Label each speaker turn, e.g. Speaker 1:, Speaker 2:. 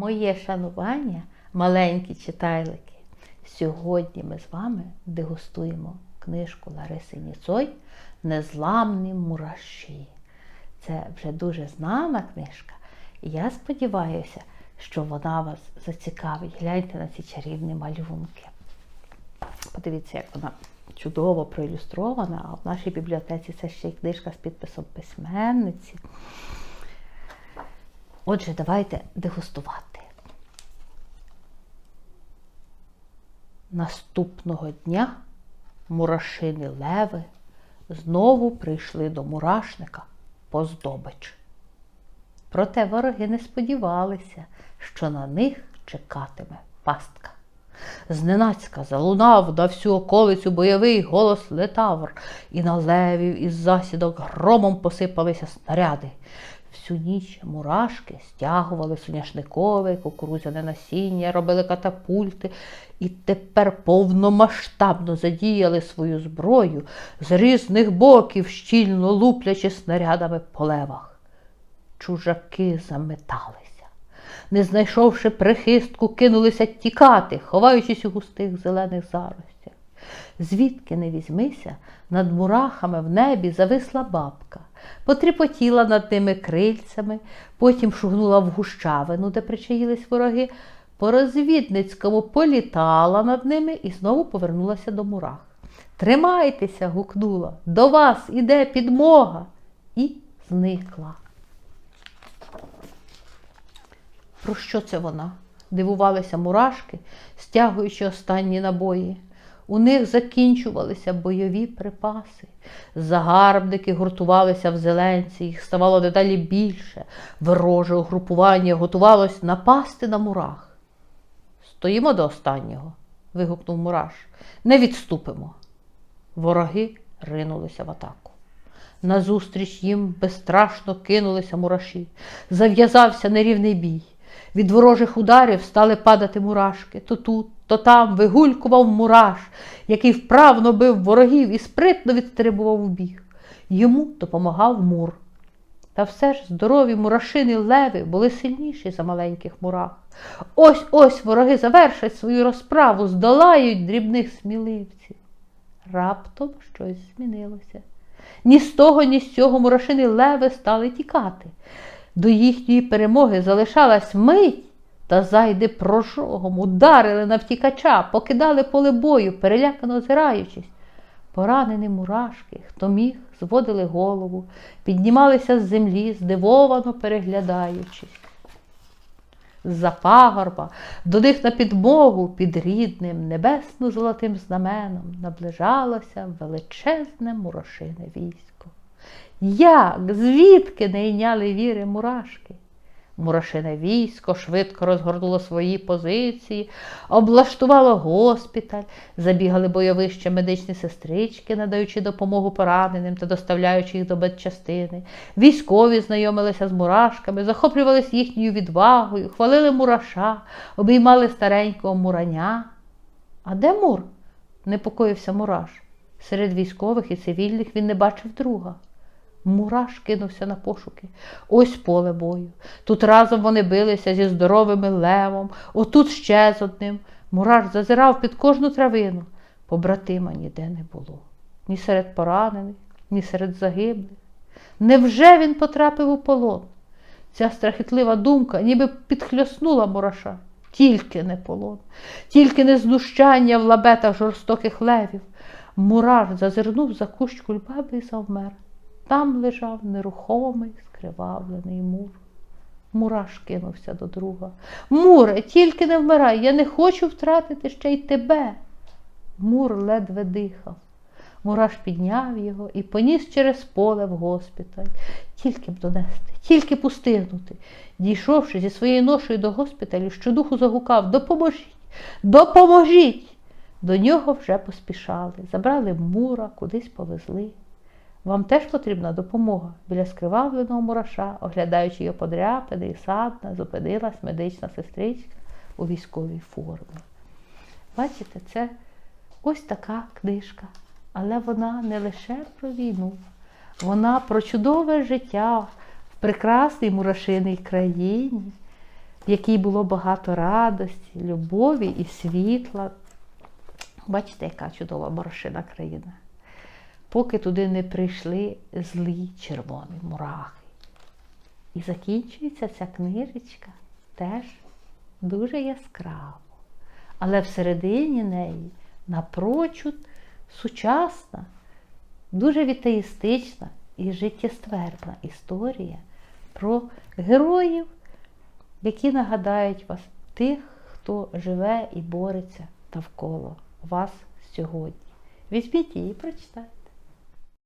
Speaker 1: Моє шанування, маленькі читайлики. Сьогодні ми з вами дегустуємо книжку Лариси Ніцой Незламні мураші. Це вже дуже знана книжка. І я сподіваюся, що вона вас зацікавить. Гляньте на ці чарівні малюнки. Подивіться, як вона чудово проілюстрована, а в нашій бібліотеці це ще й книжка з підписом письменниці. Отже, давайте дегустувати. Наступного дня мурашини леви знову прийшли до мурашника по здобич. Проте вороги не сподівалися, що на них чекатиме пастка. Зненацька залунав на всю околицю бойовий голос летавр, і на левів із засідок громом посипалися снаряди. Всю ніч мурашки стягували соняшникове, кукурудзяне насіння, робили катапульти і тепер повномасштабно задіяли свою зброю з різних боків, щільно луплячи снарядами по левах. Чужаки заметалися. Не знайшовши прихистку, кинулися тікати, ховаючись у густих зелених заростях. Звідки не візьмися, над мурахами в небі зависла бабка, потріпотіла над ними крильцями, потім шугнула в гущавину, де причаїлись вороги, по розвідницькому політала над ними і знову повернулася до мурах. Тримайтеся, гукнула, до вас іде підмога, і зникла. Про що це вона? Дивувалися мурашки, стягуючи останні набої. У них закінчувалися бойові припаси. Загарбники гуртувалися в зеленці, їх ставало дедалі більше. Вороже угрупування готувалось напасти на мурах. Стоїмо до останнього, вигукнув Мураш. Не відступимо. Вороги ринулися в атаку. Назустріч їм безстрашно кинулися мураші. Зав'язався нерівний бій. Від ворожих ударів стали падати мурашки. То тут, то там вигулькував мураш, який вправно бив ворогів і спритно відстрибував у біг. Йому допомагав мур. Та все ж здорові мурашини леви були сильніші за маленьких мурах. Ось ось вороги завершать свою розправу, здолають дрібних сміливців. Раптом щось змінилося. Ні з того, ні з цього мурашини леви стали тікати. До їхньої перемоги залишалась мить, та зайди прожогом ударили на втікача, покидали поле бою, перелякано озираючись. Поранені мурашки, хто міг, зводили голову, піднімалися з землі, здивовано переглядаючись. З-за пагорба до них на підмогу під рідним небесно-золотим знаменом наближалося величезне мурашине військо. Як, звідки не йняли віри мурашки? Мурашине військо швидко розгорнуло свої позиції, облаштувало госпіталь, забігали бойовище медичні сестрички, надаючи допомогу пораненим та доставляючи їх до медчастини. Військові знайомилися з мурашками, захоплювалися їхньою відвагою, хвалили мураша, обіймали старенького мураня. А де мур? непокоївся мураш. Серед військових і цивільних він не бачив друга. Мураш кинувся на пошуки. Ось поле бою. Тут разом вони билися зі здоровими левом, отут ще з одним. Мураш зазирав під кожну травину. Побратима ніде не було. Ні серед поранених, ні серед загиблих. Невже він потрапив у полон? Ця страхітлива думка ніби підхльоснула мураша. Тільки не полон, тільки не знущання в лабетах жорстоких левів. Мураш зазирнув за кущ кульбаби і завмер. Там лежав нерухомий, скривавлений мур. Мураш кинувся до друга. Муре, тільки не вмирай, я не хочу втратити ще й тебе. Мур ледве дихав. Мураш підняв його і поніс через поле в госпіталь. Тільки б донести, тільки б устигнути. Дійшовши зі своєю ношею до госпіталю, щодуху загукав Допоможіть, допоможіть. До нього вже поспішали, забрали мура, кудись повезли. Вам теж потрібна допомога. Біля скривавленого мураша, оглядаючи його подряпини і садна, зупинилась медична сестричка у військовій формі. Бачите, це ось така книжка, але вона не лише про війну, вона про чудове життя в прекрасній мурашиній країні, в якій було багато радості, любові і світла. Бачите, яка чудова борошина країна. Поки туди не прийшли злі червоні мурахи. І закінчується ця книжечка теж дуже яскраво. Але всередині неї напрочуд сучасна, дуже вітеїстична і життєствердна історія про героїв, які нагадають вас тих, хто живе і бореться навколо вас сьогодні. Візьміть її і прочитайте.